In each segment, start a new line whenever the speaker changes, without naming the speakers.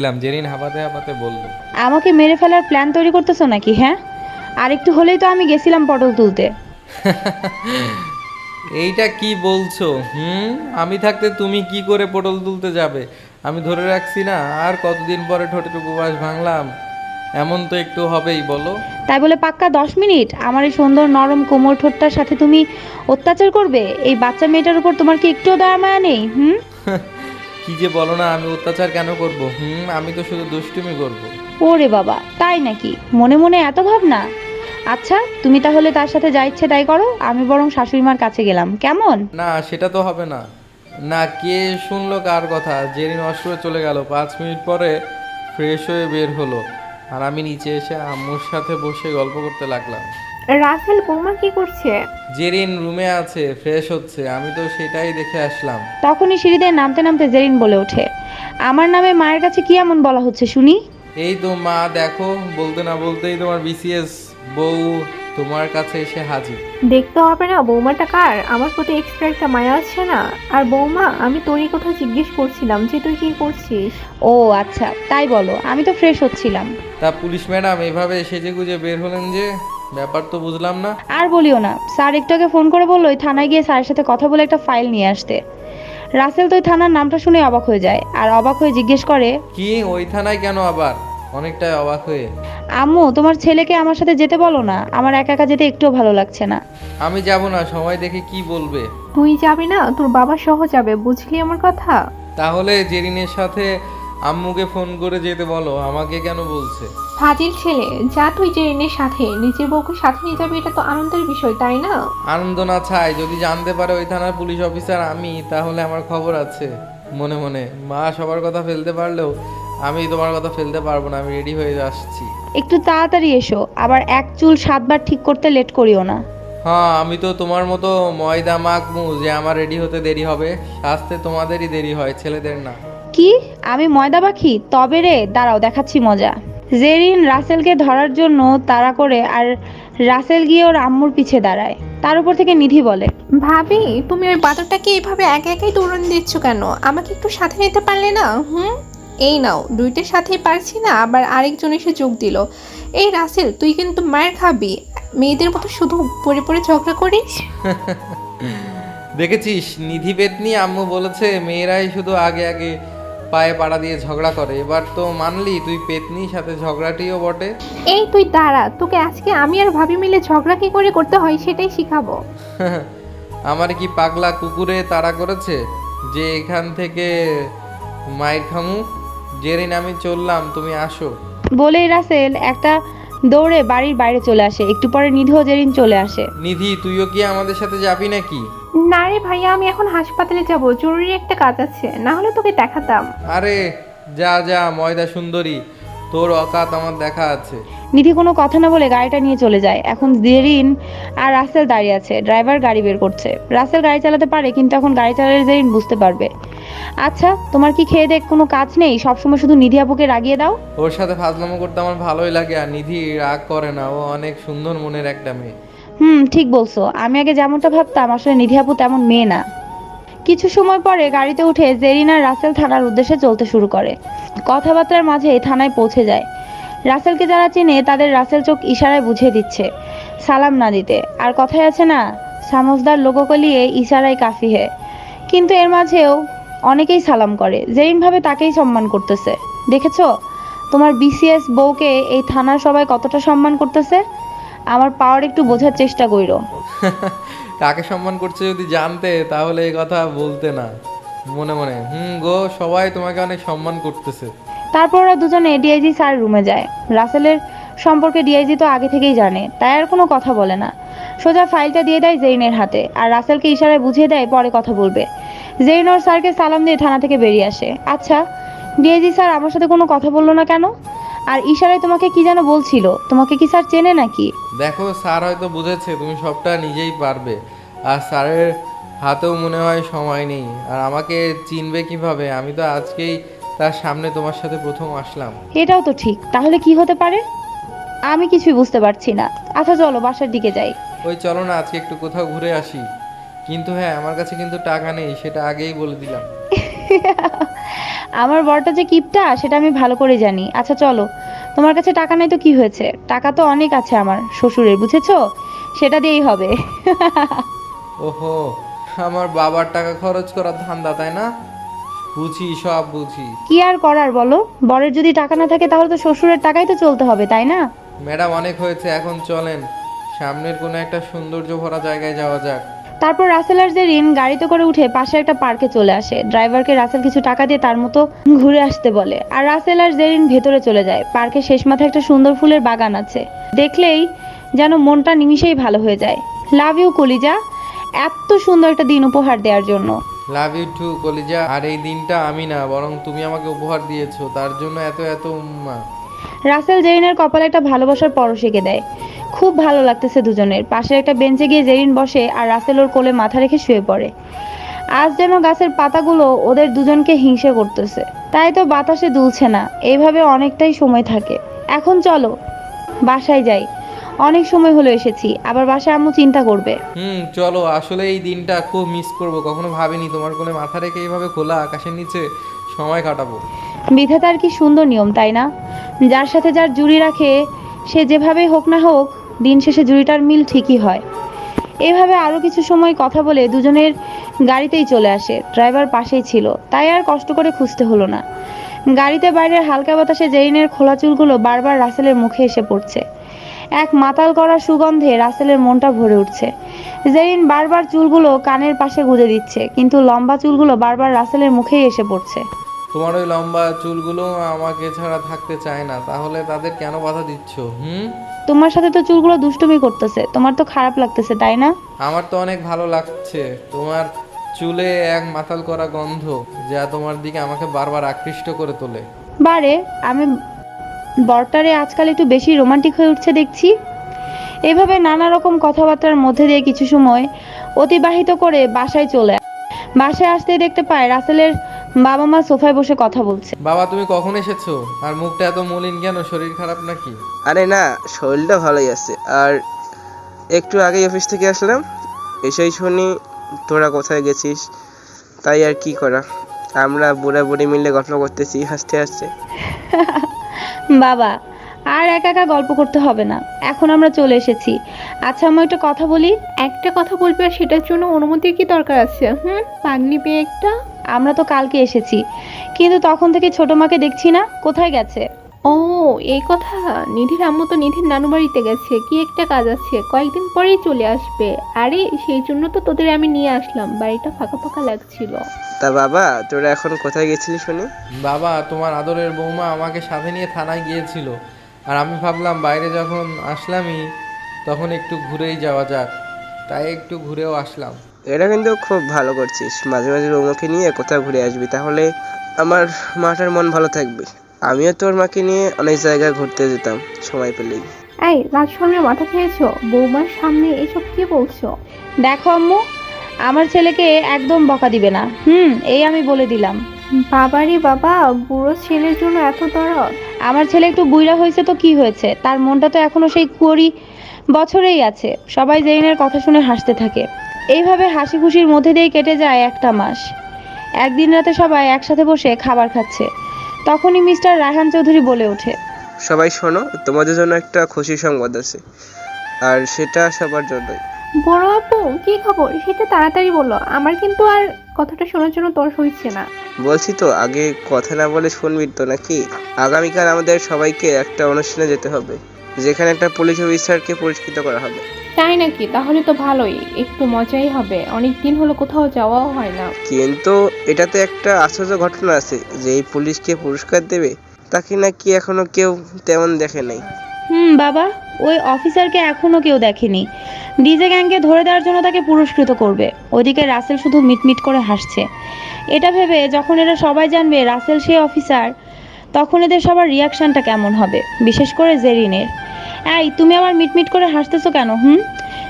দিলাম জেরিন হাঁপাতে হাঁপাতে বলল।
আমাকে মেরে ফেলার প্ল্যান তৈরি করতেছো নাকি হ্যাঁ? আর একটু হলেই তো আমি গেছিলাম পটল তুলতে।
এইটা কি বলছো? হুম? আমি থাকতে তুমি কি করে পটল তুলতে যাবে? আমি ধরে রাখছি না আর কতদিন পরে ঠোঁটের উপবাস ভাঙলাম? এমন তো একটু হবেই বলো।
তাই বলে পাক্কা দশ মিনিট? আমার এই সুন্দর নরম কোমর ঠোঁটটার সাথে তুমি অত্যাচার করবে? এই বাচ্চা মেয়েটার উপর তোমার কি একটুও দয়া মায়া নেই হুম?
কি যে বলো না আমি অত্যাচার কেন করব? হুম আমি তো শুধু দুষ্টুমি করব।
ওরে বাবা তাই নাকি? মনে মনে এত ভাবনা? আচ্ছা তুমি তাহলে তার সাথে যা ইচ্ছে তাই করো আমি বরং শাশুড়ি মার কাছে গেলাম। কেমন?
না সেটা তো হবে না। না কে শুনলো কার কথা? জেরিন অস্ত্র চলে গেল পাঁচ মিনিট পরে ফ্রেশ হয়ে বের হলো। আর আমি নিচে এসে আম্মুর সাথে বসে গল্প করতে লাগলাম।
রাসেল বৌমা কি করছে?
জেরিন রুমে আছে ফ্রেশ হচ্ছে আমি তো সেটাই দেখে আসলাম।
তখনই সিঁড়িতে নামতে নামতে জেরিন বলে ওঠে। আমার নামে মায়ের কাছে কি এমন বলা হচ্ছে শুনি?
এই তো মা দেখো বলতে না বলতেই তোমার বিসিএস বউ তোমার কাছে এসে হাজির।
দেখতে হবে না বৌমাটা কার? আমার প্রতি এক্সট্রা একটা মায়া আছে না? আর বৌমা আমি তোরই কথা জিজ্ঞেস করছিলাম যে তুই কি করছিস?
ও আচ্ছা তাই বলো আমি তো ফ্রেশ হচ্ছিলাম।
তা পুলিশ ম্যাডাম এভাবে সেজে গুজে বের হলেন যে ব্যাপার তো বুঝলাম না।
আর বলিও না স্যার একটু আগে ফোন করে বলল ওই থানায় গিয়ে স্যারের সাথে কথা বলে একটা ফাইল নিয়ে আসতে। রাসেল তো ওই থানার নামটা শুনে অবাক হয়ে যায় আর অবাক হয়ে জিজ্ঞেস করে
কি? ওই থানায় কেন আবার? অনেকটাই অবাক হয়ে।
আম্মু তোমার ছেলেকে আমার সাথে যেতে বলো না আমার একা একা যেতে একটুও ভালো লাগছে না।
আমি যাব না সময় দেখে কি বলবে।
তুই যাবি না? তোর বাবা সহ যাবে বুঝলি আমার কথা?
তাহলে জেরিনের সাথে আম্মুকে ফোন করে যেতে বলো আমাকে কেন বলছে?
ফাজিল ছেলে যা তুই জেরিনের সাথে নিজের বউকে সাথে নিয়ে যাবি এটা তো আনন্দের বিষয় তাই না?
আনন্দ না ছাই যদি জানতে পারে ওই থানার পুলিশ অফিসার আমি তাহলে আমার খবর আছে। মনে মনে মা সবার কথা ফেলতে পারলেও আমি তোমার কথা ফেলতে পারব না আমি রেডি হয়ে আসছি।
একটু তাড়াতাড়ি এসো আবার এক চুল সাতবার ঠিক করতে লেট করিও না।
হ্যাঁ আমি তো তোমার মতো ময়দা মাখমু যে আমার রেডি হতে দেরি হবে সাজতে তোমাদেরই দেরি হয় ছেলেদের না।
কি? আমি ময়দা পাখি? তবে রে দাঁড়াও দেখাচ্ছি মজা। জেরিন রাসেলকে ধরার জন্য তাড়া করে আর রাসেল গিয়ে ওর আম্মুর পিছে দাঁড়ায়। তার উপর থেকে নিধি বলে
ভাবি তুমি ওই বাদরটাকে এইভাবে একা একাই দৌড়ান দিচ্ছ কেন? আমাকে একটু সাথে নিতে পারলে না? হুম? এই নাও দুইটার সাথেই পারছি না আবার আরেকজন এসে যোগ দিল। এই রাসেল তুই কিন্তু মায়ের খাবি। মেয়েদের মতো শুধু পড়ে পড়ে ঝগড়া করিস?
দেখেছিস নিধি পেতনি আম্মু বলেছে মেয়েরাই শুধু আগে আগে পায়ে পাড়া দিয়ে ঝগড়া করে। এবার তো মানলি তুই পেতনির সাথে ঝগড়াটিও বটে।
এই তুই দাঁড়া তোকে আজকে আমি আর ভাবি মিলে ঝগড়া কি করে করতে হয় সেটাই শিখাবো।
আমার কি পাগলা কুকুরে তাড়া করেছে? যে এখান থেকে মায়ের খামু জেরিন আমি চললাম তুমি আসো।
বলেই রাসেল একটা দৌড়ে বাড়ির বাইরে চলে আসে। একটু পরে নিধি ও জেরিন চলে আসে।
নিধি তুইও কি আমাদের সাথে যাবি নাকি?
না রে ভাইয়া আমি এখন হাসপাতালে যাব। জরুরি একটা কাজ আছে। না হলে তোকে দেখাতাম।
আরে যা যা ময়দা সুন্দরী। তোর অকাত আমার দেখা আছে।
নিধি কোনো কথা না বলে গাড়িটা নিয়ে চলে যায়। এখন জেরিন আর রাসেল দাঁড়িয়ে আছে। ড্রাইভার গাড়ি বের করছে। রাসেল গাড়ি চালাতে পারে কিন্তু এখন গাড়ি চালালে জেরিন বুঝতে পারবে। আচ্ছা তোমার কি খেয়ে দেখ কোনো কাজ নেই? সবসময় শুধু নিধি আপুকে রাগিয়ে দাও।
ওর সাথে ফাজলামো করতে আমার ভালোই লাগে আর নিধি রাগ করে না। ও অনেক সুন্দর মনের একটা মেয়ে।
হুম ঠিক বলছো। আমি আগে যেমনটা ভাবতাম আসলে নিধি আপু তেমন মেয়ে না। কিছু সময় পরে গাড়িতে উঠে জেরিনা রাসেল থানার উদ্দেশ্যে চলতে শুরু করে। কথাবার্তার মাঝে থানায় পৌঁছে যায়। রাসেলকে যারা চেনে, তাদের রাসেল চোখ ইশারায় বুঝিয়ে দিচ্ছে, সালাম না দিতে। আর কথায় আছে না, সামজদার লোককলিয়ে ইশারায় কাফি হে। কিন্তু এর মাঝেও অনেকেই সালাম করে জেরিন ভাবে তাকেই সম্মান করতেছে। দেখেছ? তোমার বিসিএস বউকে এই থানার সবাই কতটা সম্মান করতেছে? আমার পাওয়ার একটু বোঝার চেষ্টা কইরো।
কাকে সম্মান করছে যদি জানতে, তাহলে এই কথা বলতে না। মনে মনে, হুম গো, সবাই তোমাকে অনেক সম্মান করতেছে।
তারপর ওরা দুজনে ডিআইজি স্যার রুমে যায়। রাসেলের সম্পর্কে ডিআইজি তো আগে থেকেই জানে, তাই আর কোনো কথা বলে না। সোজা ফাইলটা দিয়ে দেয় জেইনের হাতে, আর রাসেলকে ইশারায় বুঝিয়ে দেয় পরে কথা বলবে। জেইন ওর স্যারকে সালাম দিয়ে থানা থেকে বেরিয়ে আসে। আচ্ছা ডিআইজি স্যার আমার সাথে কোনো কথা বলল না কেন? আর ইশারায় তোমাকে কি যেন বলছিল? তোমাকে কি স্যার চেনে নাকি?
দেখো স্যার হয়তো বুঝেছে তুমি সবটা নিজেই পারবে। আর স্যারের হাতেও মনে হয় সময় নেই। আর আমাকে চিনবে কীভাবে? আমি তো আজকেই তার সামনে তোমার সাথে প্রথম আসলাম।
এটাও তো ঠিক। তাহলে কি হতে পারে? আমি কিছুই বুঝতে পারছি না। আচ্ছা চলো বাসার দিকে যাই।
ওই চলো না আজকে একটু কোথাও ঘুরে আসি। কিন্তু হ্যাঁ আমার কাছে কিন্তু টাকা নেই সেটা আগেই বলে দিলাম।
আমার বরটা যে কিপটা সেটা আমি ভালো করে জানি। আচ্ছা চলো। তোমার কাছে টাকা নাই তো কি হয়েছে? টাকা তো অনেক আছে আমার শ্বশুরের বুঝেছ? সেটা দিয়েই হবে।
ওহো আমার বাবার টাকা খরচ করার ধান্দা তাই না? বুঝি সব বুঝি।
কি আর করার বলো? বরের যদি টাকা না থাকে তাহলে তো শ্বশুরের টাকাই তো চলতে হবে তাই না?
ম্যাডাম অনেক হয়েছে এখন চলেন। সামনের কোনো একটা সৌন্দর্য ভরা জায়গায় যাওয়া যাক।
তারপর রাসেল আর জেরিন গাড়িতে করে উঠে পাশে একটা পার্কে চলে আসে। ড্রাইভারকে রাসেল কিছু টাকা দিয়ে তার মতো ঘুরে আসতে বলে। আর রাসেল আর জেরিন ভেতরে চলে যায়। পার্কের শেষ মাথায় একটা সুন্দর ফুলের বাগান আছে। দেখলেই যেন মনটা নিমিষেই ভালো হয়ে যায়। লাভ ইউ কলিজা। এত সুন্দর একটা দিন উপহার দেওয়ার জন্য।
লাভ ইউ টু কলিজা। আর এই দিনটা আমি না, বরং তুমি আমাকে উপহার দিয়েছ। তার জন্য এত এত, উম্মা।
রাসেল জেরিনের কপালে একটা ভালোবাসার পরশ এঁকে দেয়। খুব ভালো লাগতেছে দুজনের। পাশে একটা বেঞ্চে গিয়ে জেরিন বসে আর রাসেল ওর কোলে মাথা রেখে শুয়ে পড়ে। আজ যেন গাছের পাতাগুলো ওদের দুজনকে হিংসে করতেছে। তাই তো বাতাসে দুলছে না। এইভাবে অনেকটাই সময় থাকে। এখন চলো, বাসায় যাই। অনেক সময় হলো এসেছি। আবার বাসায় আম্মু চিন্তা করবে।
হুম, চলো। আসলে এই দিনটা খুব মিস করব। কখনো ভাবিনি তোমার কোলে মাথা রেখে এইভাবে খোলা আকাশের নিচে সময় কাটাবো।
বিধাতার কি সুন্দর নিয়ম, তাই না? যার সাথে যার জুড়ি রাখে, সে যেভাবেই হোক না হোক, দিন শেষে জুড়িটার মিল ঠিকই হয়। এভাবে আরও কিছু সময় কথা বলে দুজনের গাড়িতেই চলে আসে। ড্রাইভার পাশেই ছিল। তাই আর কষ্ট করে খুঁজতে হলো না। গাড়িতে বাইরের হালকা বাতাসে জেরিনের খোলা চুলগুলো বারবার রাসেলের মুখে এসে পড়ছে। এক মাতাল করা সুগন্ধে রাসেলের মনটা ভরে উঠছে। জেরিন বারবার চুলগুলো কানের পাশে গুঁজে দিচ্ছে, কিন্তু লম্বা চুলগুলো বারবার রাসেলের মুখেই এসে পড়ছে।
তোমার ওই লম্বা চুলগুলো আমাকে ছাড়া থাকতে চায় না তাহলে তাদের কেন বাধা দিচ্ছ হুম?
তোমার সাথে তো চুলগুলো দুষ্টুমি করতেছে তোমার তো খারাপ লাগতেছে তাই না?
আমার তো অনেক ভালো লাগছে তোমার চুলে এক মাতাল করা গন্ধ যা তোমার দিকে আমাকে বারবার আকৃষ্ট করে তোলে।
বারে আমি বরটারে আজকাল একটু বেশি রোমান্টিক হয়ে উঠছে দেখছি। এভাবে নানা রকম কথাবার্তার মধ্যে দিয়ে কিছু সময় অতিবাহিত করে বাসায় চলে আসে। বাসায় আসতে দেখতে পায় রাসেলের বাবা মা সোফায় বসে কথা বলছে।
বাবা তুমি কখন এসেছ? আর মুখটা এত মলিন কেন? শরীর খারাপ নাকি?
আরে না শরীরটা ভালোই আছে। আর একটু আগেই অফিস থেকে আসলাম। এসেই শুনি তোরা কোথায় গেছিস? তাই আর কি করা? আমরা বুড়া বুড়ি মিলে গল্প করতেছি হাসতে হাসতে।
বাবা আর একা একা গল্প করতে হবে না। এখন আমরা চলে এসেছি। আচ্ছা আমি একটা কথা বলি।
একটা কথা বলবি আর সেটার জন্য অনুমতির কি দরকার আছে? হুম পাগলি পেয়ে একটা।
আমরা তো কালকে এসেছি। কিন্তু তখন থেকে ছোট মাকে দেখছি না কোথায় গেছে?
ও এই কথা। নিধির আম্মু তো নিধির নানু বাড়িতে গেছে। কি একটা কাজ আছে? কয়েকদিন পরেই চলে আসবে। আরে সেই জন্য তো তোদের আমি নিয়ে আসলাম। বাড়িটা ফাঁকা ফাঁকা লাগছিল।
তা বাবা তোরা এখন কোথায় গেছিলি শুনি?
বাবা তোমার আদরের বৌমা আমাকে সাথে নিয়ে থানায় গিয়েছিল। আর আমি ভাবলাম বাইরে যখন আসলামই তখন একটু ঘুরেই যাওয়া যাক। তাই একটু ঘুরেও আসলাম।
এটা কিন্তু খুব ভালো করছিস। মাঝে মাঝে রৌমাকে নিয়ে কোথাও ঘুরে আসবি তাহলে আমার মাটার মন ভালো থাকবে। আমিও তোর মাকে নিয়ে অনেক জায়গায় ঘুরতে যেতাম সময় পেলেই।
এই রাজশর্মের মাথা খেয়েছো? বৌমার সামনে এসব কি বলছো?
দেখো আম্মু আমার ছেলেকে একদম বকা দিবে না। হুম এই আমি বলে দিলাম।
বাবারে বাবা বুড়ো ছেলের জন্য এত দরদ।
আমার ছেলে একটু বুইড়া হয়েছে তো কি হয়েছে? তার মনটা তো এখনও সেই কুড়ি বছরেই আছে। সবাই জেইনের কথা শুনে হাসতে থাকে। এইভাবে হাসি খুশির মধ্যে দিয়ে কেটে যায় একটা মাস। একদিন রাতে সবাই একসাথে বসে খাবার খাচ্ছে। তখনই মিস্টার রায়হান চৌধুরী বলে ওঠে
সবাই শোনো তোমাদের জন্য একটা খুশি সংবাদ আছে। আর সেটা সবার জন্যই।
বড় আপু কি খবর? সেটা তাড়াতাড়ি বলো। আমার কিন্তু আর কথাটা শোনার জন্য তোর হইছে না।
বলছি তো আগে কথা না বলে শুনবি তো নাকি? আগামীকাল আমাদের সবাইকে একটা অনুষ্ঠানে যেতে হবে যেখানে একটা পুলিশ অফিসারকে পুরস্কৃত করা হবে।
তাই নাকি? তাহলে তো ভালোই। একটু মজাই হবে। অনেক দিন হলো কোথাও যাওয়াও হয় না।
কিন্তু এটাতে একটা আশ্চর্য ঘটনা আছে। যে এই পুলিশকে পুরস্কার দেবে তাকে নাকি এখনও কেউ তেমন দেখে নাই।
হুম বাবা ওই অফিসারকে এখনও কেউ দেখেনি। ডিজে গ্যাংকে ধরে দেওয়ার জন্য তাকে পুরস্কৃত করবে। ওদিকে রাসেল শুধু মিটমিট করে হাসছে। এটা ভেবে যখন এরা সবাই জানবে রাসেল সেই অফিসার তখন এদের সবার রিয়াকশনটা কেমন হবে? বিশেষ করে জেরিনের। এই তুমি আবার মিটমিট করে হাসতেছো কেন হুম?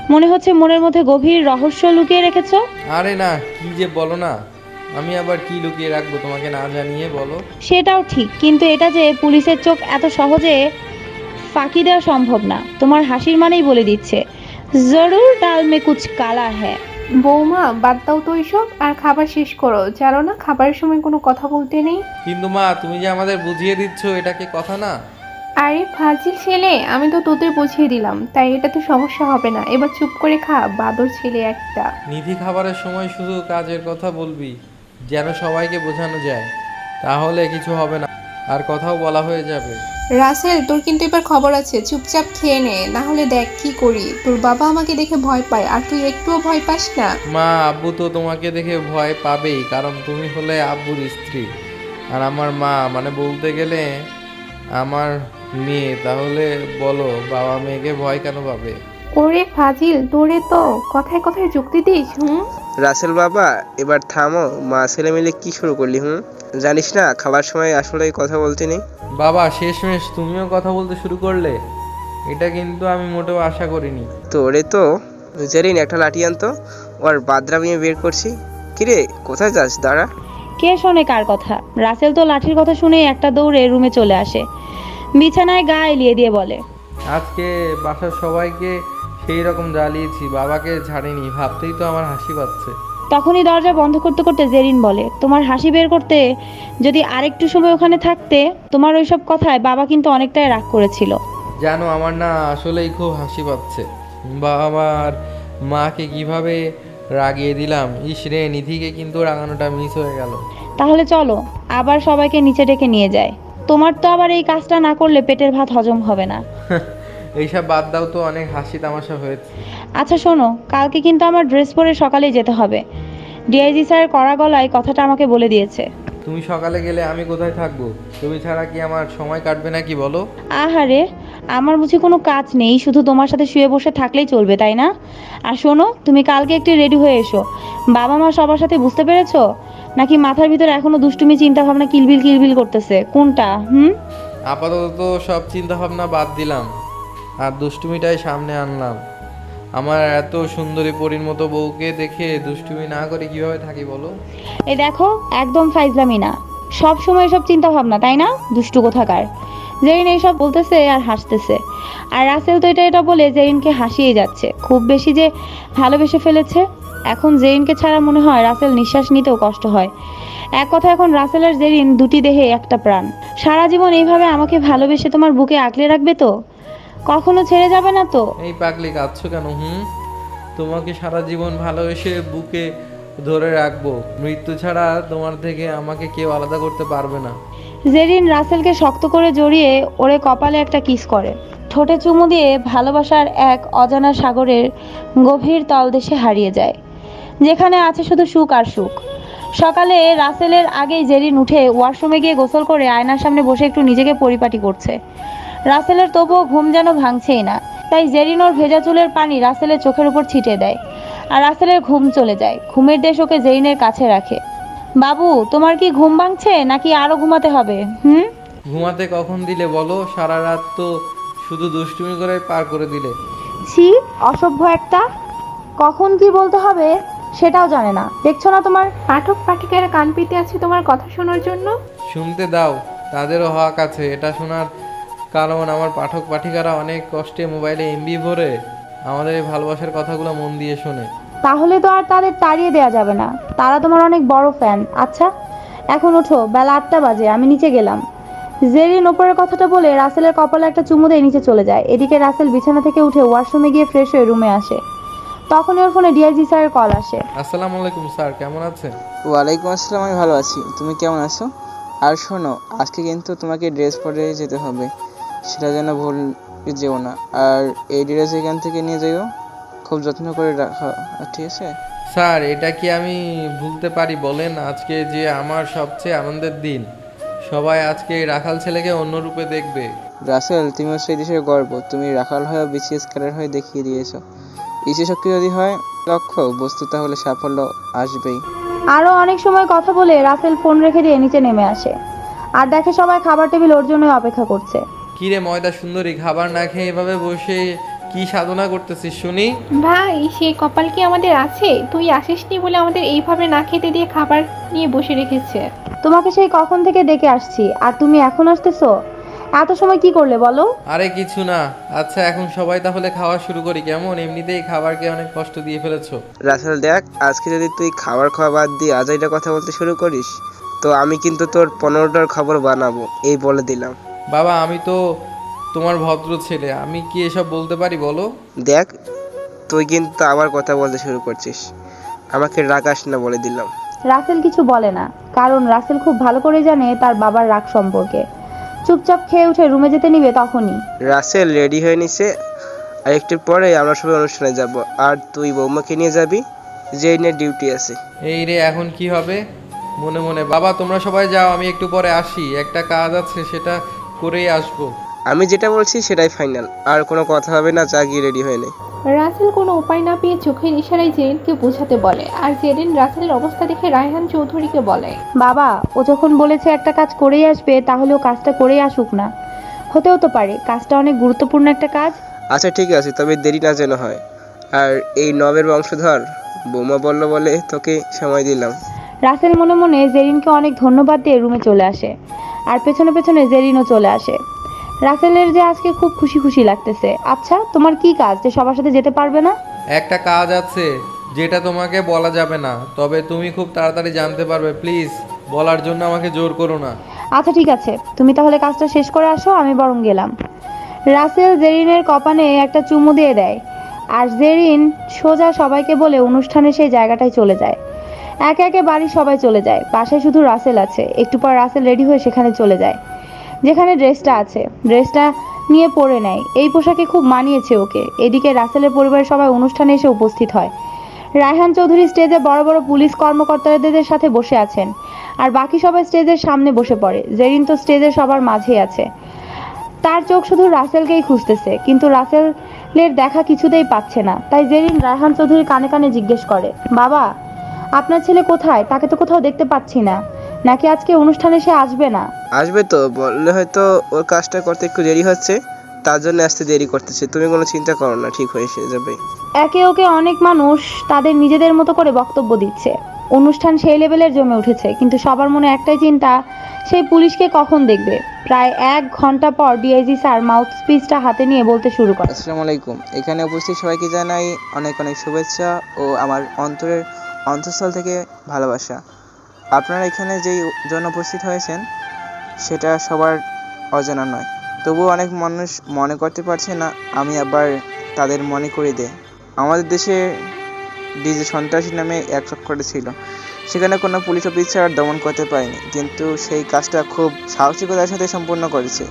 মনে হচ্ছে মনের মধ্যে গভীর রহস্য লুকিয়ে রেখেছো।
আরে না কি যে বলো না। আমি আবার কি লুকিয়ে রাখব তোমাকে না জানিয়ে বলো?
সেটাও ঠিক কিন্তু এটা যে পুলিশের চোখ এত সহজে ফাঁকি দেওয়া সম্ভব না। তোমার হাসির মানেই বলে দিচ্ছে জরুর ডাল মে কুচ কালা হ্যাঁ
বৌমা বাদ দাও তো এইসব আর খাবার শেষ করো। জানো না খাবারের সময় কোনো কথা বলতে নেই।
কিন্তু মা তুমি যে আমাদের বুঝিয়ে দিচ্ছ এটা কি কথা না?
আরে ফাজিল ছেলে আমি তো তোদের বুঝিয়ে দিলাম তাই এটাতে সমস্যা হবে না। এবার চুপ করে খা বাদর ছেলে একটা।
নিধি খাবারের সময় শুধু কাজের কথা বলবি যেন সবাইকে বোঝানো যায়। তাহলে কিছু হবে না আর কথাও বলা হয়ে যাবে।
রাসেল তোর কিন্তু এবার খবর আছে চুপচাপ খেয়ে নে না হলে দেখ কি করি। তোর বাবা আমাকে দেখে ভয় পায় আর তুই একটুও ভয় পাস না।
মা আব্বু তো তোমাকে দেখে ভয় পাবেই কারণ তুমি হলে আব্বুর স্ত্রী। আর আমার মা মানে বলতে গেলে আমার মেয়ে তাহলে বলো বাবা মেয়েকে ভয় কেন পাবে?
ওরে ফাজিল তোরে তো। কথায় কথায় যুক্তি দিস হুম?
রাসেল বাবা এবার থামো। মা ছেলে মিলে কি শুরু করলি হুম? জানিস না খাবার সময় আসলে কথা বলতে নেই।
বাবা শেষমেশ তুমিও কথা বলতে শুরু করলে। এটা কিন্তু আমি মোটেও আশা করিনি।
তোরে তো জেরিন একটা লাঠি আনতো। ওর বাদরাম নিয়ে বের করছি। কিরে কোথায় যাস দাঁড়া।
কে শোনে কার কথা? রাসেল তো লাঠির কথা শুনে একটা দৌড়ে রুমে চলে আসে। বিছানায় গা এলিয়ে দিয়ে বলে
আজকে বাসার সবাইকে সেই রকম জ্বালিয়েছি বাবাকে ছাড়িনি ভাবতেই তো আমার হাসি পাচ্ছে।
তখনই দরজা বন্ধ করতে করতে জেরিন বলে তোমার হাসি বের করতে যদি আরেকটু সময় ওখানে থাকতে তোমার ওইসব কথায় বাবা কিন্তু অনেকটাই রাগ করেছিল।
জানো আমার না আসলেই খুব হাসি পাচ্ছে। বাবার মাকে কীভাবে রাগিয়ে দিলাম ইস রে নিধিকে কিন্তু রাগানোটা মিস হয়ে গেল।
তাহলে চলো আবার সবাইকে নিচে ডেকে নিয়ে যায় তোমার তো আবার এই কাজটা না করলে পেটের ভাত হজম হবে না।
এইসব বাদ দাও তো অনেক হাসি তামাশা হয়েছে।
আচ্ছা শোনো কালকে কিন্তু আমার ড্রেস পরে সকালেই যেতে হবে। ডিআইজি স্যার কড়া গলায় কথাটা আমাকে বলে দিয়েছে।
তুমি সকালে গেলে আমি কোথায় থাকব? তুমি ছাড়া কি আমার সময় কাটবে নাকি বলো?
আহারে আমার বুঝি কোনো কাজ নেই শুধু তোমার সাথে শুয়ে বসে থাকলেই চলবে তাই না? আর শোনো তুমি কালকে একটু রেডি হয়ে এসো। বাবা মা সবার সাথে বুঝতে পেরেছ? নাকি মাথার ভিতরে এখনও দুষ্টুমি চিন্তা ভাবনা কিলবিল কিলবিল করতেছে? কোনটা? হুম?
আপাতত তো সব চিন্তা ভাবনা বাদ দিলাম। আর দুষ্টুমিটাই সামনে আনলাম। আমার এত সুন্দরী পরীর মতো বউকে দেখে দুষ্টুমি না করে কীভাবে থাকি বলো?
এই দেখো একদম ফাইজলামি না। সব সময় সব চিন্তা ভাবনা তাই না? দুষ্টু কোথাকার। জেরিন এইসব বলতেছে আর হাসতেছে। আর রাসেল তো এটা এটা বলে জেরিনকে হাসিয়ে যাচ্ছে। খুব বেশি যে ভালোবেসে ফেলেছে এখন জেরিনকে ছাড়া মনে হয় রাসেল নিঃশ্বাস নিতেও কষ্ট হয়। এক কথা এখন রাসেল আর জেরিন দুটি দেহে একটা প্রাণ। সারা জীবন এইভাবে আমাকে ভালোবেসে তোমার বুকে আঁকলে রাখবে তো? কখনো ছেড়ে যাবে না তো?
এই পাগলি কাঁদছো কেন হুম? তোমাকে সারা জীবন ভালোবেসে বুকে ধরে রাখব। মৃত্যু ছাড়া তোমার থেকে আমাকে কেউ আলাদা করতে পারবে না।
জেরিন রাসেলকে শক্ত করে জড়িয়ে ওরে কপালে একটা কিস করে। ঠোঁটে চুমু দিয়ে ভালোবাসার এক অজানা সাগরের গভীর তলদেশে হারিয়ে যায়। যেখানে আছে শুধু সুখ আর সুখ। সকালে রাসেলের আগেই জেরিন উঠে ওয়াশরুমে গিয়ে গোসল করে আয়নার সামনে বসে একটু নিজেকে পরিপাটি করছে। রাসেলের তবুও ঘুম যেন ভাঙছেই না। তাই জেরিন ওর ভেজা চুলের পানি রাসেলের চোখের উপর ছিটিয়ে দেয় আর রাসেলের ঘুম চলে যায়। ঘুমের দেশ ওকে জেরিনের কাছে রাখে। বাবু তোমার কি ঘুম ভাঙছে নাকি আরও ঘুমাতে হবে? হুম?
ঘুমাতে কখন দিলে বলো? সারা রাত তো শুধু দুষ্টুমি করে পার করে দিলে।
ছি অসভ্য একটা। কখন কি বলতে হবে? সেটাও জানে না। দেখছ না তোমার?
পাঠক পাঠিকারা কান পেতে আছে তোমার কথা শোনার জন্য?
শুনতে দাও তাদেরও হক আছে। এটা শোনার কারণ আমার পাঠক পাঠিকারা অনেক কষ্টে মোবাইলে এমবি ভরে আমাদের এই ভালোবাসার কথাগুলো মন দিয়ে শোনে।
তাহলে তো আর তাদের তাড়িয়ে দেওয়া যাবে না। তারা তোমার অনেক বড় ফ্যান আচ্ছা এখন ওঠো বেলা আটটা বাজে আমি নিচে গেলাম। জেরিন ওপরের কথাটা বলে রাসেলের কপালে একটা চুমু দিয়ে নিচে চলে যায়। এদিকে রাসেল বিছানা থেকে উঠে ওয়াশরুমে গিয়ে ফ্রেশ হয়ে রুমে আসে। তখনই ওর ফোনে ডিআইজি স্যারের কল আসে।
আসসালামু আলাইকুম স্যার কেমন আছেন?
ওয়ালাইকুম আসসালাম আমি ভালো আছি। তুমি কেমন আছো? আর শোনো আজকে কিন্তু তোমাকে ড্রেস পরে যেতে হবে। সেটা যেন ভুল যেও না। আর এই ড্রেস এখান থেকে নিয়ে যাইও। খুব যত্ন করে রাখো। ঠিক আছে?
স্যার এটা কি আমি ভুলতে পারি বলেন? আজকে যে আমার সবচেয়ে আনন্দের দিন। সবাই আজকে এই রাখাল ছেলেকে অন্য রূপে দেখবে।
রাসেল তুমি সেই দেশের গর্ব। তুমি রাখাল হয়ে বিসিএস ক্যাডার হয়ে দেখিয়ে দিয়েছ। ইচ্ছে শক্তি যদি হয় লক্ষ্য বস্তু তাহলে সাফল্য আসবেই।
আরও অনেক সময় কথা বলে রাসেল ফোন রেখে দিয়ে নিচে নেমে আসে। আর দেখে সবাই খাবার টেবিল ওর জন্য অপেক্ষা করছে।
কিরে ময়দা সুন্দরী খাবার না খেয়ে এভাবে বসে কি সাধনা করতেছিস শুনি?
ভাই সেই কপাল কি আমাদের আছে? তুই আসিসনি বলে আমাদের এইভাবে না খেতে দিয়ে খাবার নিয়ে বসে রেখেছে।
তোমাকে সেই কখন থেকে ডেকে আসছি আর তুমি এখন আসতেছো? এত সময় কি করলে বলো?
আরে কিছু না। আচ্ছা এখন সবাই তাহলে খাওয়া শুরু করি। কেমন? এমনিতেই খাবারকে অনেক কষ্ট দিয়ে ফেলেছো।
রাসেল দেখ আজকে যদি তুই খাবার খাওয়া বাদ দিয়ে আজাইটা কথা বলতে শুরু করিস তো আমি কিন্তু তোর পনেরোটার খবর বানাবো। এই বলে দিলাম।
বাবা আমি তো তোমার ভদ্র ছেলে। আমি কি এসব বলতে পারি বলো?
দেখ তুই কিন্তু আবার কথা বলতে শুরু করছিস। আমাকে রাগাস না বলে দিলাম।
রাসেল কিছু বলে না। কারণ রাসেল খুব ভালো করে জানে তার বাবার রাগ সম্পর্কে। চুপচাপ খেয়ে উঠে রুমে যেতে নিবে তখনই।
রাসেল রেডি হয়ে নিছে। আর একটু পরে আমরা সবাই অনুষ্ঠানে যাব। আর তুই বৌমাকে নিয়ে যাবি নিয়ে ডিউটি আছে।
এই রে এখন কি হবে? মনে মনে বাবা তোমরা সবাই যাও আমি একটু পরে আসি। একটা কাজ আছে সেটা করেই আসব।
আমি যেটা বলছি সেটাই ফাইনাল আর কোনো কথা হবে না যা গিয়ে রেডি হয়ে নে।
রাসেল কোনো উপায় না পেয়ে চোখের ইশারায় জেরিনকে বোঝাতে বলে আর জেরিন রাসেলের অবস্থা দেখে রায়হান চৌধুরীকে বলে
বাবা ও যখন বলেছে একটা কাজ করেই আসবে তাহলে ও কাজটা করেই আসুক না। হতেও তো পারে কাজটা অনেক গুরুত্বপূর্ণ একটা কাজ।
আচ্ছা ঠিক আছে তবে দেরি না যেন হয়। আর এই নবের বংশধর বৌমা বলল বলে তোকে সময় দিলাম।
রাসেল মনে মনে জেরিনকে অনেক ধন্যবাদ দিয়ে রুমে চলে আসে আর পেছনে পেছনে জেরিনও চলে আসে। রাসেলের যে আজকে খুব খুশি খুশি লাগতেছে। আচ্ছা তোমার কি কাজ? যে সবার সাথে যেতে পারবে না?
একটা কাজ আছে যেটা তোমাকে বলা যাবে না তবে তুমি খুব তাড়াতাড়ি জানতে পারবে প্লিজ বলার জন্য আমাকে জোর করো না।
আচ্ছা ঠিক আছে। তুমি তাহলে কাজটা শেষ করে আসো আমি বরং গেলাম। রাসেল জেরিনের কপানে একটা চুমু দিয়ে দেয় আর জেরিন সোজা সবাইকে বলে অনুষ্ঠানে সেই জায়গাটায় চলে যায়। একে একে বাড়ির সবাই চলে যায় পাশে শুধু রাসেল আছে। একটু পর রাসেল রেডি হয়ে সেখানে চলে যায়। যেখানে ড্রেসটা আছে। ড্রেসটা নিয়ে পরে নেয়। এই পোশাকে খুব মানিয়েছে ওকে। এদিকে রাসেলের পরিবারের সবাই অনুষ্ঠানে এসে উপস্থিত হয়। রায়হান চৌধুরী স্টেজে বড় বড় পুলিশ কর্মকর্তাদের সাথে বসে আছেন। আর বাকি সবাই স্টেজের সামনে বসে পড়ে। জেরিন তো স্টেজের সবার মাঝেই আছে। তার চোখ শুধু রাসেলকেই খুঁজতেছে। কিন্তু রাসেলের দেখা কিছুতেই পাচ্ছে না। তাই জেরিন রায়হান চৌধুরীর কানে কানে জিজ্ঞেস করে, বাবা, আপনার ছেলে কোথায়? তাকে তো কোথাও দেখতে পাচ্ছি না। নাকি আজকে অনুষ্ঠানে সে আসবে না?
আসবে তো বললে হয়তো ওর কাজটা করতে একটু দেরি হচ্ছে তার জন্য আসতে দেরি করতেছে। তুমি কোনো চিন্তা করো না ঠিক হয়ে এসে যাবে।
একে ওকে অনেক মানুষ তাদের নিজেদের মতো করে বক্তব্য দিচ্ছে। অনুষ্ঠান সেই লেভেলের জমে উঠেছে কিন্তু সবার মনে একটাই চিন্তা সেই পুলিশকে কখন দেখবে? প্রায় এক ঘণ্টা পর ডিআইজি স্যার মাউথ স্পিচটা হাতে নিয়ে বলতে শুরু করে।
আসসালামু আলাইকুম এখানে উপস্থিত সবাইকে জানাই অনেক অনেক শুভেচ্ছা ও আমার অন্তরের অন্তঃস্থল থেকে ভালোবাসা। আপনারা এখানে যেই জন্য উপস্থিত হয়েছেন, সেটা সবার অজানা নয়। তবুও অনেক মানুষ মনে করতে পারছে না, আমি আবার তাদের মনে করে দেয় আমাদের দেশে ডিজে সন্ত্রাসী নামে এক চক্করে ছিল। সেখানে কোনো পুলিশ অফিসার দমন করতে পারেনি, কিন্তু সেই কাজটা খুব সাহসিকতার সাথে সম্পূর্ণ করেছে।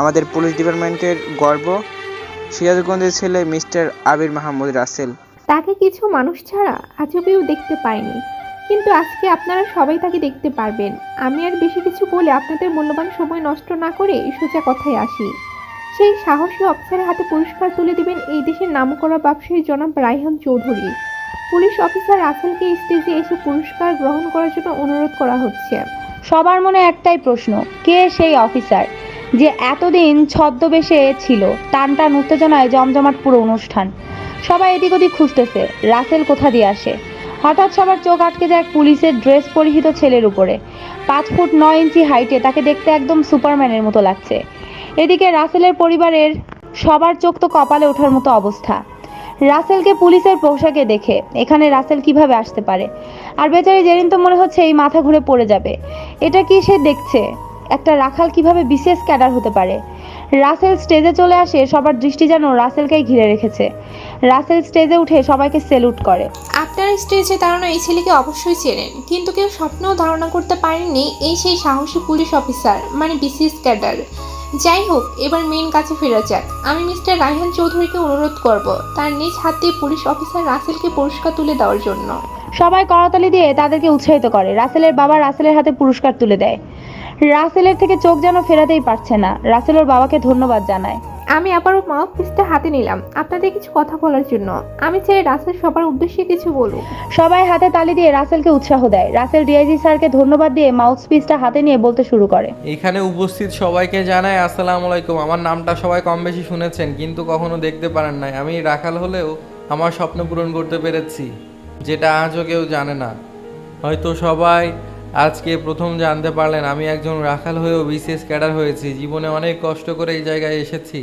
আমাদের পুলিশ ডিপার্টমেন্টের গর্ব, সিরাজগঞ্জের ছেলে মিস্টার আবির মাহমুদ রাসেল।
তাকে কিছু মানুষ ছাড়া কেউ দেখতে পায়নি। কিন্তু আজকে আপনারা সবাই তাকে দেখতে পারবেন। আমি আর বেশি কিছু বলে আপনাদের মূল্যবান সময় নষ্ট না করে সোজা কথায় আসি। সেই সাহসী অফিসারের হাতে পুরস্কার তুলে দিবেন এই দেশের নামকরা ব্যবসায়ী জনাব রাইহান চৌধুরী। পুলিশ অফিসার রাসেলকে স্টেজে এসে পুরস্কার গ্রহণ করার জন্য অনুরোধ করা হচ্ছে।
সবার মনে একটাই প্রশ্ন, কে সেই অফিসার? যে এতদিন ছদ্মবেশে ছিল টান টান উত্তেজনায় জমজমাট পুরো অনুষ্ঠান। সবাই এদিক ওদিক খুঁজতেছে, রাসেল কোথা দিয়ে আসে? হঠাৎ সবার চোখ আটকে যায় পুলিশের ড্রেস পরিহিত ছেলের উপরে। পাঁচ ফুট নয় ইঞ্চি হাইটে তাকে দেখতে একদম সুপারম্যানের মতো লাগছে। এদিকে রাসেলের পরিবারের সবার চোখ তো কপালে ওঠার মতো অবস্থা। রাসেলকে পুলিশের পোশাকে দেখে, এখানে রাসেল কীভাবে আসতে পারে? আর বেচারি জেরিন তো মনে হচ্ছে এই মাথা ঘুরে পড়ে যাবে। এটা কি সে দেখছে? একটা রাখাল কীভাবে বিশেষ ক্যাডার হতে পারে? রাসেল স্টেজে চলে আসে সবার দৃষ্টি যেন রাসেলকেই ঘিরে রেখেছে। রাসেল স্টেজে উঠে সবাইকে সেলুট করে।
আপনার স্টেজে দাঁড়ানো এই ছেলেকে অবশ্যই চেনেন কিন্তু কেউ স্বপ্নেও ধারণা করতে পারেননি এই সেই সাহসী পুলিশ অফিসার মানে বিসিএস ক্যাডার যাই হোক এবার মেন কাছে ফেরা যাক। আমি মিস্টার রায়হান চৌধুরীকে অনুরোধ করব তার নিজ হাতে পুলিশ অফিসার রাসেলকে পুরস্কার তুলে দেওয়ার জন্য।
সবাই করতালি দিয়ে তাদেরকে উৎসাহিত করে। রাসেলের বাবা রাসেলের হাতে পুরস্কার তুলে দেয়। রাসেলের থেকে চোখ যেন ফেরাতেই পারছে না। রাসেল ওর বাবাকে ধন্যবাদ জানায়।
আমি আবারও মাউথ পিসটা হাতে নিলাম। আপনাদের কিছু কথা বলার জন্য। আমি চাই রাসেল সবার উদ্দেশ্যে কিছু বলুক।
সবাই হাতে তালি দিয়ে রাসেলকে উৎসাহ দেয়। রাসেল ডিআইজি স্যারকে ধন্যবাদ দিয়ে মাউথ স্পিচটা হাতে নিয়ে বলতে শুরু করে।
এখানে উপস্থিত সবাইকে জানাই আসসালামু আলাইকুম। আমার নামটা সবাই কম বেশি শুনেছেন কিন্তু কখনো দেখতে পারেন নাই। আমি রাখাল হলেও আমার স্বপ্ন পূরণ করতে পেরেছি যেটা আজও কেউ জানে না। হয়তো সবাই আজকে প্রথম জানতে পারলেন, আমি একজন রাখাল হয়েও বিশেষ ক্যাডার হয়েছি। জীবনে অনেক কষ্ট করে এই জায়গায় এসেছি।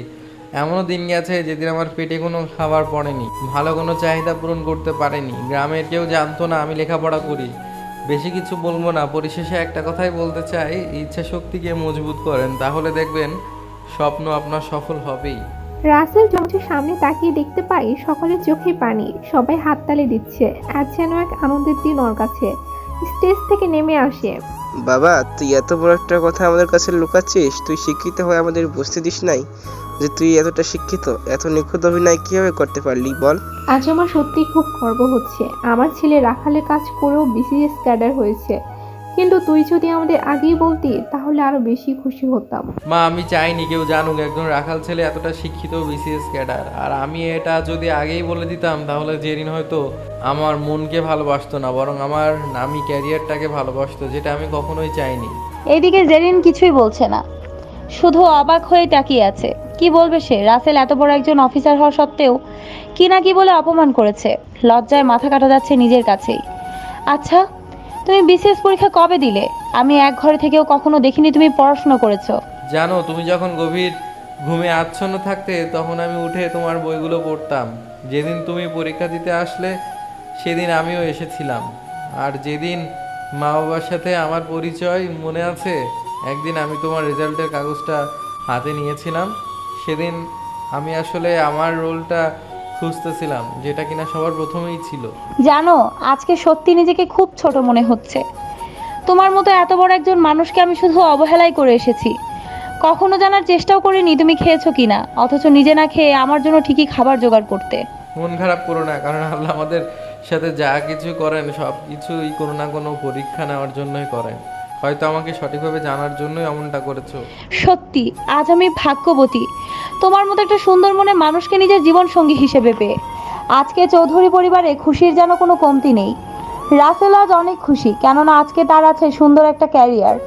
এমনও দিন গেছে যেদিন আমার পেটে কোনো খাবার পড়েনি, ভালো কোনো চাহিদা পূরণ করতে পারেনি। গ্রামের কেউ জানতো না আমি লেখাপড়া করি। বেশি কিছু বলব না, পরিশেষে একটা কথাই বলতে চাই ইচ্ছা শক্তিকে মজবুত করেন, তাহলে দেখবেন স্বপ্ন আপনার সফল হবেই।
রাসেল জঞ্চের সামনে তাকিয়ে দেখতে পাই, সকলের চোখে পানি, সবাই হাততালি দিচ্ছে। আজ যেন এক আনন্দের দিন ওর কাছে। স্টেজ থেকে নেমে আসে।
বাবা তুই এত বড় একটা কথা আমাদের কাছে লুকাচ্ছিস তুই শিক্ষিত হয়ে আমাদের বুঝতে দিস নাই যে তুই এতটা শিক্ষিত এত নিখুঁত অভিনয় কীভাবে করতে পারলি বল।
আজ আমার সত্যি খুব গর্ব হচ্ছে। আমার ছেলে রাখালে কাজ করেও বিসিএস ক্যাডার হয়েছে। কিন্তু তুই যদি আমাদের আগেই বলতি তাহলে আরও বেশি খুশি হতাম।
মা আমি চাইনি কেউ জানুক একজন রাখাল ছেলে এতটা শিক্ষিত বিসিএস ক্যাডার। আর আমি এটা যদি আগেই বলে দিতাম তাহলে জেরিন হয়তো আমার মনকে ভালোবাসতো না বরং আমার নামি ক্যারিয়ারটাকে ভালোবাসতো যেটা আমি কখনোই চাইনি।
এইদিকে জেরিন কিছুই বলছে না। শুধু অবাক হয়ে তাকিয়ে আছে। কি বলবে সে? রাসেল এত বড় একজন অফিসার হওয়া সত্ত্বেও কি না কি বলে অপমান করেছে। লজ্জায় মাথা কাটা যাচ্ছে নিজের কাছেই। আচ্ছা তুমি বিসিএস পরীক্ষা কবে দিলে? আমি এক ঘরে থেকেও কখনো দেখিনি তুমি পড়াশোনা করেছ।
জানো, তুমি যখন গভীর ঘুমে আচ্ছন্ন থাকতে, তখন আমি উঠে তোমার বইগুলো পড়তাম। যেদিন তুমি পরীক্ষা দিতে আসলে, সেদিন আমিও এসেছিলাম। আর যেদিন মা বাবার সাথে আমার পরিচয় মনে আছে, একদিন আমি তোমার রেজাল্টের কাগজটা হাতে নিয়েছিলাম। সেদিন আমি আসলে আমার রোলটা খুঁজতেছিলাম যেটা কিনা সবার প্রথমেই ছিল।
জানো আজকে সত্যি নিজেকে খুব ছোট মনে হচ্ছে। তোমার মতো এত বড় একজন মানুষকে আমি শুধু অবহেলাই করে এসেছি। কখনো জানার চেষ্টাও করিনি তুমি খেয়েছো কিনা অথচ নিজে না খেয়ে আমার জন্য ঠিকই খাবার জোগাড় করতে।
মন খারাপ করো না কারণ আল্লাহ আমাদের সাথে যা কিছু করেন সব কিছুই কোনো না কোনো পরীক্ষা নেওয়ার জন্যই করেন। হয়তো আমাকে সঠিকভাবে জানার জন্যই এমনটা করেছ।
সত্যি, আজ আমি ভাগ্যবতী। তোমার মতো একটা সুন্দর মনে মানুষকে নিজের জীবন সঙ্গী হিসেবে পেয়ে। আজকে চৌধুরী পরিবারে খুশির যেন কোনো কমতি নেই। রাসেল আজ অনেক খুশি, কেননা আজকে তার আছে সুন্দর একটা ক্যারিয়ার।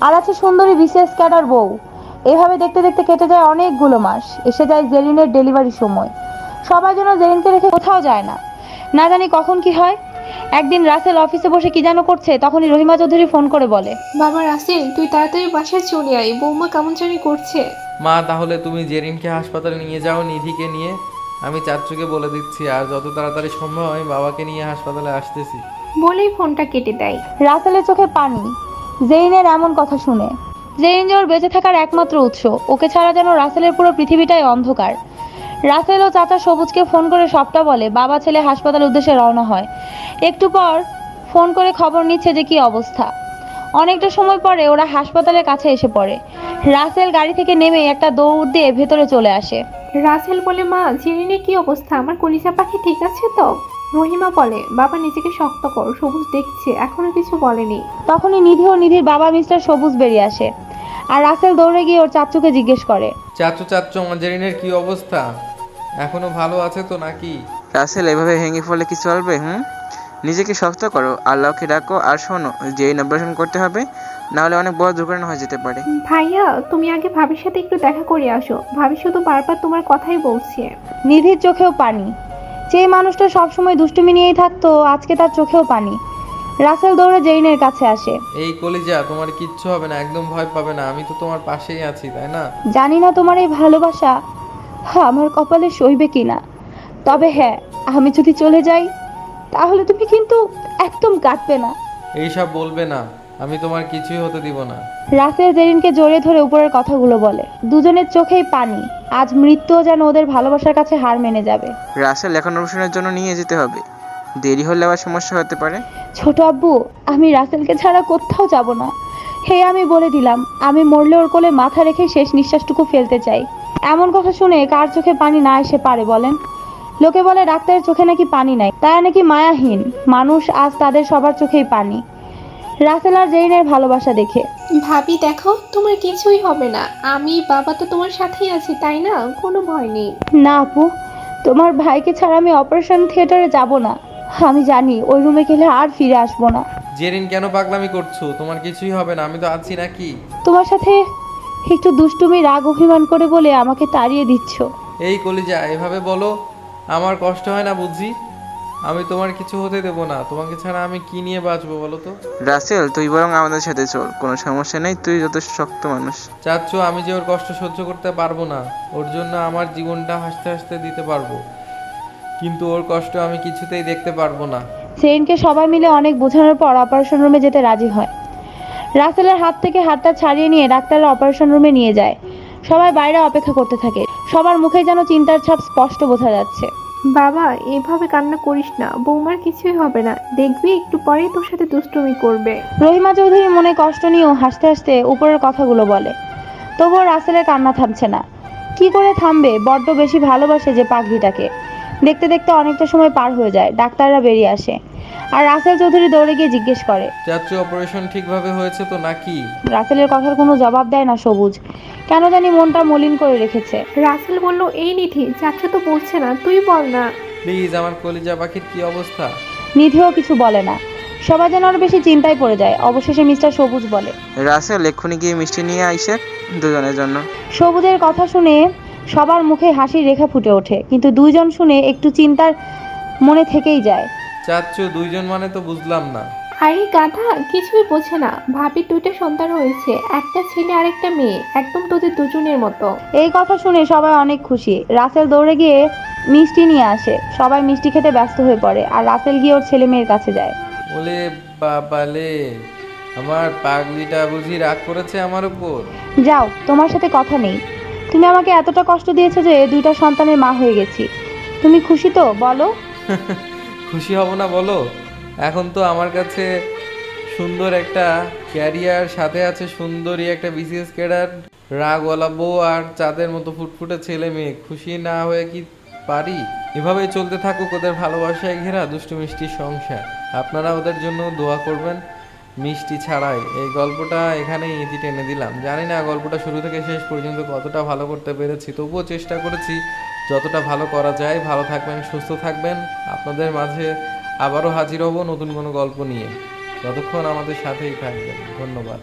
আর আছে সুন্দরী বিশেষ ক্যাডার বউ। এভাবে দেখতে দেখতে কেটে যায় অনেকগুলো মাস। এসে যায় জেরিনের ডেলিভারি সময়। সবাই যেন জেরিনকে রেখে কোথাও যায় না। না জানি কখন কি হয় একদিন রাসেল অফিসে বসে কি যেন করছে তখনই রহিমা চৌধুরী ফোন করে বলে
বাবা রাসেল তুই তাড়াতাড়ি বাসায় চলে আয় বৌমা কেমন জানি করছে।
মা তাহলে তুমি জেরিনকে হাসপাতালে নিয়ে যাও নিধিকে নিয়ে। আমি চাচ্চুকে বলে দিচ্ছি আর যত তাড়াতাড়ি সম্ভব আমি বাবাকে নিয়ে হাসপাতালে আসতেছি।
বলেই ফোনটা কেটে দেয়।
রাসেলের চোখে পানি জেইনের এমন কথা শুনে। জেইন যে ওর বেঁচে থাকার একমাত্র উৎস ওকে ছাড়া যেন রাসেলের পুরো পৃথিবীটাই অন্ধকার। রাসেল ও চাচা সবুজকে ফোন করে সবটা বলে। বাবা ছেলে হাসপাতাল উদ্দেশ্যে রওনা হয়। একটু পর ফোন করে খবর নিচ্ছে যে কি অবস্থা। অনেকটা সময় পরে ওরা হাসপাতালের কাছে এসে পড়ে। রাসেল গাড়ি থেকে নেমে একটা দৌড় দিয়ে ভেতরে চলে আসে।
রাসেল বলে মা জেরিনের কি অবস্থা? আমার কলিজা পাখি ঠিক আছে তো? রহিমা বলে বাবা নিজেকে শক্ত কর সবুজ দেখছে এখনও কিছু বলেনি।
তখনই নিধি ও নিধির বাবা মিস্টার সবুজ বেরিয়ে আসে। আর রাসেল দৌড়ে গিয়ে ওর চাচুকে জিজ্ঞেস করে।
চাচ্চু চাচ্চু আমার জেরিনের কি অবস্থা? এখনও ভালো আছে তো নাকি?
রাসেল এভাবে ভেঙে ফলে কি চলবে হুম? নিজেকে শক্ত করো আল্লাহকে ডাকো আর শোনো যে অপারেশন করতে হবে নাহলে অনেক বড় দুর্ঘটনা হয়ে যেতে পারে।
ভাইয়া তুমি আগে ভাবির সাথে একটু দেখা করে আসো। ভাবি শুধু বারবার তোমার কথাই বলছে।
নিধির চোখেও পানি। যে মানুষটা সবসময় দুষ্টুমি নিয়েই থাকতো আজকে তার চোখেও পানি। রাসেল দৌড়ে জেইনের কাছে আসে।
এই কলিজা তোমার কিচ্ছু হবে না একদম ভয় পাবে না আমি তো তোমার পাশেই আছি তাই না?
জানি না তোমার এই ভালোবাসা আমার কপালে সইবে কিনা? তবে হ্যাঁ আমি যদি চলে যাই তাহলে তুমি কিন্তু একদম কাটবে না।
এইসব বলবে না আমি তোমার কিছুই হতে দিব না।
রাসেল জেরিনকে জড়িয়ে ধরে উপরের কথাগুলো বলে। দুজনের চোখেই পানি আজ মৃত্যুও যেন ওদের ভালোবাসার কাছে হার মেনে যাবে।
রাসেল এখন অপারেশনের জন্য নিয়ে যেতে হবে। দেরি হলে আবার সমস্যা হতে পারে।
ছোট আব্বু আমি রাসেলকে ছাড়া কোথাও যাব না। হে আমি বলে দিলাম আমি মরলে ওর কোলে মাথা রেখে শেষ নিঃশ্বাসটুকু ফেলতে চাই। এমন কথা শুনে কার চোখে পানি না এসে পারে বলেন? লোকে বলে ডাক্তারের চোখে নাকি পানি নাই। তারা নাকি মায়াহীন। মানুষ আজ তাদের সবার চোখেই পানি। রাসেল আর জেইনের ভালোবাসা দেখে।
ভাবি দেখো তোমার কিছুই হবে না। আমি বাবা তো তোমার সাথেই আছি তাই না? কোনো ভয় নেই।
না আপু তোমার ভাইকে ছাড়া আমি অপারেশন থিয়েটারে যাব না। আমি জানি ওই রুমে গেলে আর ফিরে আসব না।
জেরিন কেন পাগলামি করছ? তোমার কিছুই হবে না। আমি তো আছি নাকি?
তোমার সাথে একটু দুষ্টুমি রাগ অভিমান করে বলে আমাকে তাড়িয়ে দিচ্ছ।
এই কলিজা এভাবে বলো আমার কষ্ট হয় না বুঝি? আমি তোমার কিছু হতে দেবো না তোমাকে ছাড়া আমি কি নিয়ে বাঁচবো বলো তো?
রাসেল তুই বরং আমাদের সাথে চল কোনো সমস্যা নেই তুই যথেষ্ট শক্ত মানুষ।
চাচ্ছ আমি যে ওর কষ্ট সহ্য করতে পারব না ওর জন্য আমার জীবনটা হাসতে হাসতে দিতে পারব। কিন্তু ওর কষ্ট আমি কিছুতেই দেখতে পারব না।
সেরিনকে সবাই মিলে অনেক বোঝানোর পর অপারেশন রুমে যেতে রাজি হয়। রাসেলের হাত থেকে হাতটা ছাড়িয়ে নিয়ে ডাক্তাররা অপারেশন রুমে নিয়ে যায়। সবাই বাইরে অপেক্ষা করতে থাকে। সবার মুখে যেন চিন্তার ছাপ স্পষ্ট বোঝা যাচ্ছে।
বাবা এভাবে কান্না করিস না। বৌমার কিছুই হবে না। দেখবি একটু পরেই তোর সাথে দুষ্টুমি করবে।
রহিমা চৌধুরী মনে কষ্ট নিয়েও হাসতে হাসতে উপরের কথাগুলো বলে। তবুও রাসেলের কান্না থামছে না। কি করে থামবে? বড্ড বেশি ভালোবাসে যে পাগড়িটাকে দেখতে দেখতে অনেকটা সময় পার হয়ে যায়। ডাক্তাররা বেরিয়ে আসে। আর রাসেল চৌধুরী দৌড়ে গিয়ে জিজ্ঞেস করে
চাচ্ছ অপারেশন ঠিকভাবে হয়েছে তো নাকি?
রাসেলের কথার কোনো জবাব দেয় না সবুজ। কেন জানি মনটা মলিন করে রেখেছে।
রাসেল বলল এই নিধি চাচা তো বলছে না তুই বল না।
প্লিজ আমার কলিজা পাখির কি অবস্থা?
নিধিও কিছু বলে না। সবাই যেন আরও বেশি চিন্তায় পড়ে যায়। অবশেষে মিস্টার সবুজ বলে
রাসেল এক্ষুনি গিয়ে মিষ্টি নিয়ে আইসে দুজনের জন্য।
সবুজের কথা শুনে সবার মুখে হাসির রেখা ফুটে ওঠে কিন্তু দুইজন শুনে একটু চিন্তার মনে থেকেই যায়।
চাচ্ছ দুইজন মানে তো বুঝলাম না।
আরে গাধা কিছুই বোঝে না। ভাবি দুইটা সন্তান হয়েছে একটা ছেলে আর একটা মেয়ে একদম তোদের দুজনের মতো।
এই কথা শুনে সবাই অনেক খুশি। রাসেল দৌড়ে গিয়ে মিষ্টি নিয়ে আসে। সবাই মিষ্টি খেতে ব্যস্ত হয়ে পড়ে আর রাসেল গিয়ে ওর ছেলে মেয়ের কাছে যায়।
বলে বাবালে আমার পাগলিটা বুঝি রাগ করেছে আমার উপর।
যাও তোমার সাথে কথা নেই। তুমি আমাকে এতটা কষ্ট দিয়েছ যে দুইটা সন্তানের মা হয়ে গেছি। তুমি খুশি তো বলো?
খুশি হব না বলো? এখন তো আমার কাছে সুন্দর একটা ক্যারিয়ার, সাথে আছে সুন্দরী একটা বিসিএস ক্যাডার, রাগওয়ালা বউ আর চাঁদের মতো ফুটফুটে ছেলে মেয়ে। খুশি না হয়ে কি পারি? এভাবেই চলতে থাকুক ওদের ভালোবাসায় ঘেরা দুষ্টু মিষ্টি সংসার। আপনারা ওদের জন্য দোয়া করবেন মিষ্টি ছাড়াই। এই গল্পটা এখানেই ইতি টেনে দিলাম। জানি না গল্পটা শুরু থেকে শেষ পর্যন্ত কতটা ভালো করতে পেরেছি, তবুও চেষ্টা করেছি যতটা ভালো করা যায়, ভালো থাকবেন, সুস্থ থাকবেন। আপনাদের মাঝে আবারও হাজির হব নতুন কোনো গল্প নিয়ে। ততক্ষণ আমাদের সাথেই থাকবেন। ধন্যবাদ।